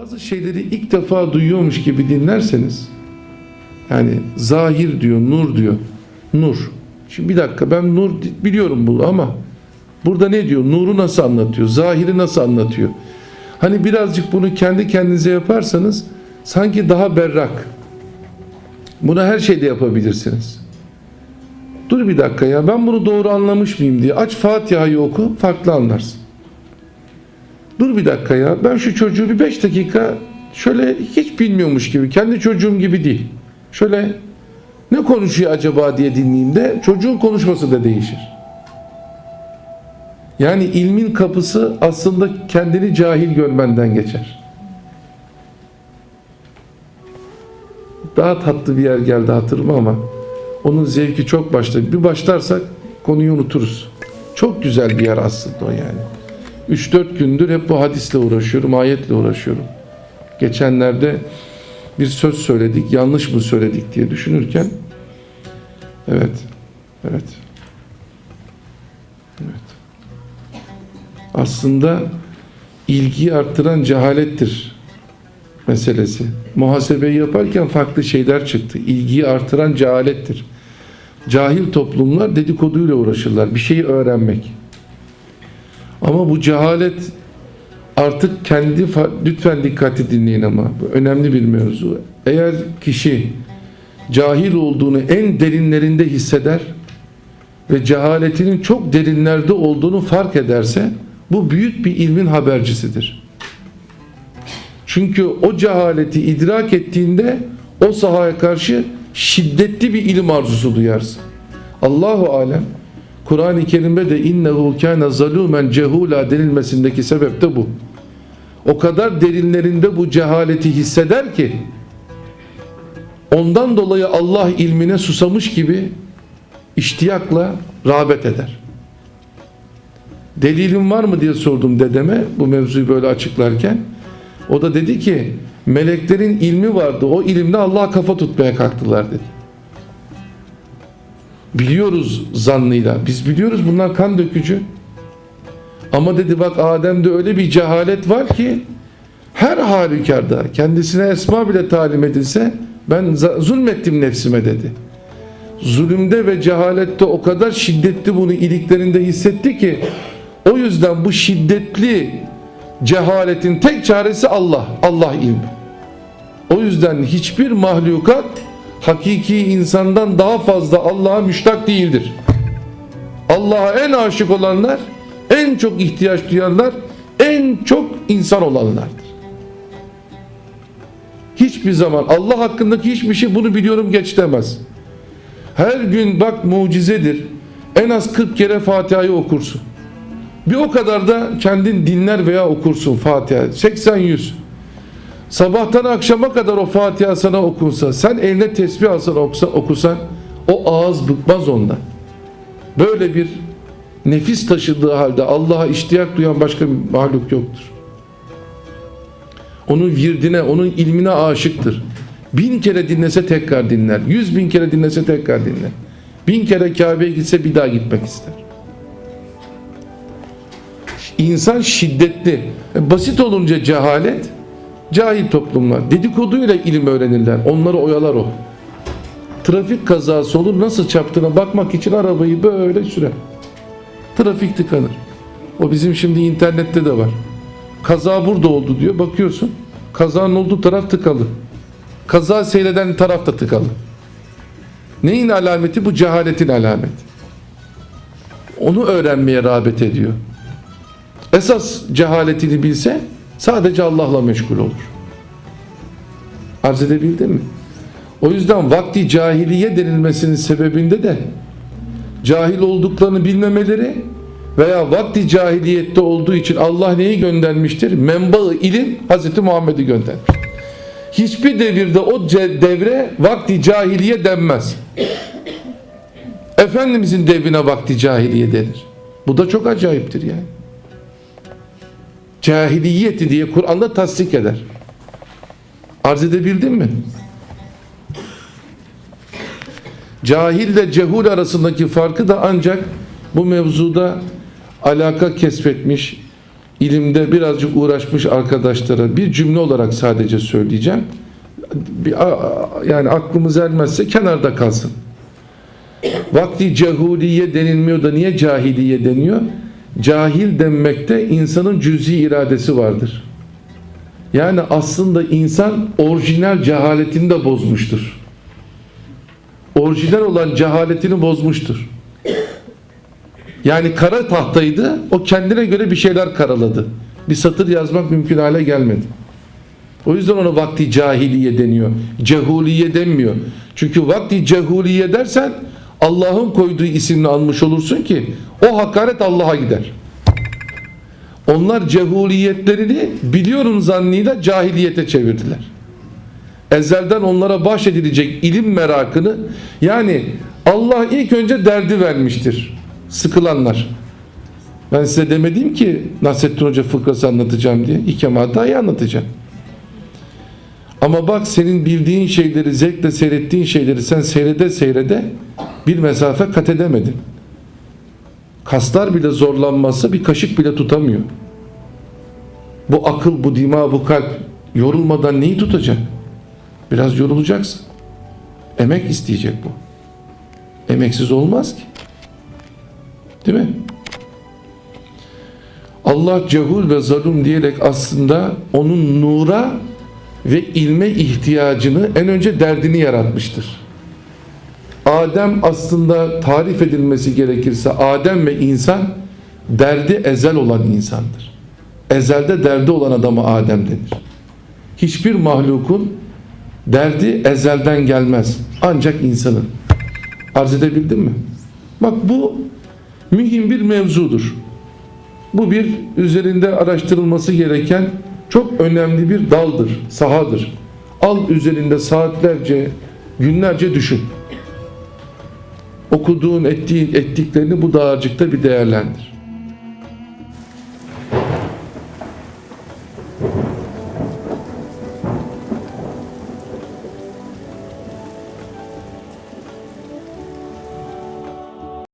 Bazı şeyleri ilk defa duyuyormuş gibi dinlerseniz yani zahir diyor, nur diyor. Nur. Şimdi bir dakika ben nur biliyorum bunu ama burada ne diyor? Nuru nasıl anlatıyor? Zahiri nasıl anlatıyor? Hani birazcık bunu kendi kendinize yaparsanız sanki daha berrak. Bunu her şeyde yapabilirsiniz. Dur bir dakika ya ben bunu doğru anlamış mıyım diye aç Fatiha'yı oku farklı anlarsın. Dur bir dakika ya ben şu çocuğu bir beş dakika şöyle hiç bilmiyormuş gibi kendi çocuğum gibi değil. Şöyle ne konuşuyor acaba diye dinleyeyim çocuğun konuşması da değişir. Yani ilmin kapısı aslında kendini cahil görmenden geçer. Daha tatlı bir yer geldi hatırıma ama onun zevki çok başta. Bir başlarsak konuyu unuturuz. Çok güzel bir yer aslında o yani. 3-4 gündür hep bu hadisle uğraşıyorum, ayetle uğraşıyorum. Geçenlerde bir söz söyledik, yanlış mı söyledik diye düşünürken evet, evet, evet. Aslında ilgiyi arttıran cehalettir meselesi. Muhasebeyi yaparken farklı şeyler çıktı. İlgiyi artıran cehalettir. Cahil toplumlar dedikoduyla uğraşırlar. Bir şeyi öğrenmek. Ama bu cehalet artık kendi lütfen dikkati dinleyin ama bu önemli bir mevzu. Eğer kişi cahil olduğunu en derinlerinde hisseder ve cehaletinin çok derinlerde olduğunu fark ederse bu büyük bir ilmin habercisidir. Çünkü o cehaleti idrak ettiğinde o sahaya karşı şiddetli bir ilim arzusu duyarsın. Allahu alem Kur'an-ı Kerim'de de innehu kana zalumen cehula denilmesindeki sebep de bu. O kadar derinlerinde bu cehaleti hisseder ki ondan dolayı Allah ilmine susamış gibi iştiyakla rağbet eder. Delilin var mı diye sordum dedeme bu mevzuyu böyle açıklarken. O da dedi ki meleklerin ilmi vardı. O ilimle Allah'a kafa tutmaya kalktılar dedi. Biliyoruz zannıyla. Biz biliyoruz bunlar kan dökücü. Ama dedi bak Adem'de öyle bir cehalet var ki her halükarda kendisine esma bile talim edilse ben zulmettim nefsime dedi. Zulümde ve cehalette o kadar şiddetli bunu iliklerinde hissetti ki o yüzden bu şiddetli cehaletin tek çaresi Allah. Allah ilmi. O yüzden hiçbir mahlukat hakiki insandan daha fazla Allah'a müştak değildir. Allah'a en aşık olanlar, en çok ihtiyaç duyanlar, en çok insan olanlardır. Hiçbir zaman Allah hakkındaki hiçbir şey bunu biliyorum geç demez. Her gün bak mucizedir. En az 40 kere Fatiha'yı okursun. Bir o kadar da kendin dinler veya okursun Fatiha. 80-100. Sabahtan akşama kadar o Fatiha sana okunsa, sen eline tesbih alsan okusa, okusan, o ağız bıkmaz ondan. Böyle bir nefis taşıdığı halde Allah'a iştiyak duyan başka bir mahluk yoktur. Onun virdine, onun ilmine aşıktır. Bin kere dinlese tekrar dinler. Yüz bin kere dinlese tekrar dinler. Bin kere Kabe'ye gitse bir daha gitmek ister. İnsan şiddetli. Basit olunca cehalet, cahil toplumlar. Dedikoduyla ilim öğrenirler. Onları oyalar o. Trafik kazası olur nasıl çarptığına bakmak için arabayı böyle sürer. Trafik tıkanır. O bizim şimdi internette de var. Kaza burada oldu diyor. Bakıyorsun. Kazanın olduğu taraf tıkalı. Kaza seyreden taraf da tıkalı. Neyin alameti? Bu cehaletin alameti. Onu öğrenmeye rağbet ediyor. Esas cehaletini bilse sadece Allah'la meşgul olur. Arz edebildim mi? O yüzden vakti cahiliye denilmesinin sebebinde de cahil olduklarını bilmemeleri veya vakti cahiliyette olduğu için Allah neyi göndermiştir? Menbaı ilim Hazreti Muhammed'i göndermiş. Hiçbir devirde o devre vakti cahiliye denmez. Efendimizin devrine vakti cahiliye denir. Bu da çok acayiptir yani. Cahiliyeti diye Kur'an'da tasdik eder. Arz edebildim mi? Cahille cehul arasındaki farkı da ancak bu mevzuda alaka kesbetmiş, ilimde birazcık uğraşmış arkadaşlara bir cümle olarak sadece söyleyeceğim. Yani aklımız ermezse kenarda kalsın. Vakti cehuliye denilmiyor da niye cahiliye deniyor? Cahil denmekte insanın cüzi iradesi vardır. Yani aslında insan orijinal cehaletini de bozmuştur. Orijinal olan cehaletini bozmuştur. Yani kara tahtaydı, o kendine göre bir şeyler karaladı. Bir satır yazmak mümkün hale gelmedi. O yüzden ona vakti cahiliye deniyor. Cehuliye denmiyor. Çünkü vakti cehuliye dersen Allah'ın koyduğu isimle almış olursun ki o hakaret Allah'a gider. Onlar cehuliyetlerini biliyorum zannıyla cahiliyete çevirdiler. Ezelden onlara bahşedilecek ilim merakını yani Allah ilk önce derdi vermiştir. Sıkılanlar. Ben size demedim ki Nasrettin Hoca fıkrası anlatacağım diye. İkam Hatay'ı anlatacağım. Ama bak senin bildiğin şeyleri, zevkle seyrettiğin şeyleri sen seyrede seyrede bir mesafe kat edemedin. Kaslar bile zorlanması bir kaşık bile tutamıyor. Bu akıl, bu dima, bu kalp yorulmadan neyi tutacak? Biraz yorulacaksın. Emek isteyecek bu. Emeksiz olmaz ki. Değil mi? Allah cehul ve zalim diyerek aslında onun nura ve ilme ihtiyacını en önce derdini yaratmıştır. Adem aslında tarif edilmesi gerekirse Adem ve insan derdi ezel olan insandır. Ezelde derdi olan adama Adem denir. Hiçbir mahlukun derdi ezelden gelmez. Ancak insanın. Arz edebildim mi? Bak bu mühim bir mevzudur. Bu bir üzerinde araştırılması gereken çok önemli bir daldır, sahadır. Al üzerinde saatlerce, günlerce düşün. Okuduğun, ettiğin, ettiklerini bu dağarcıkta bir değerlendir.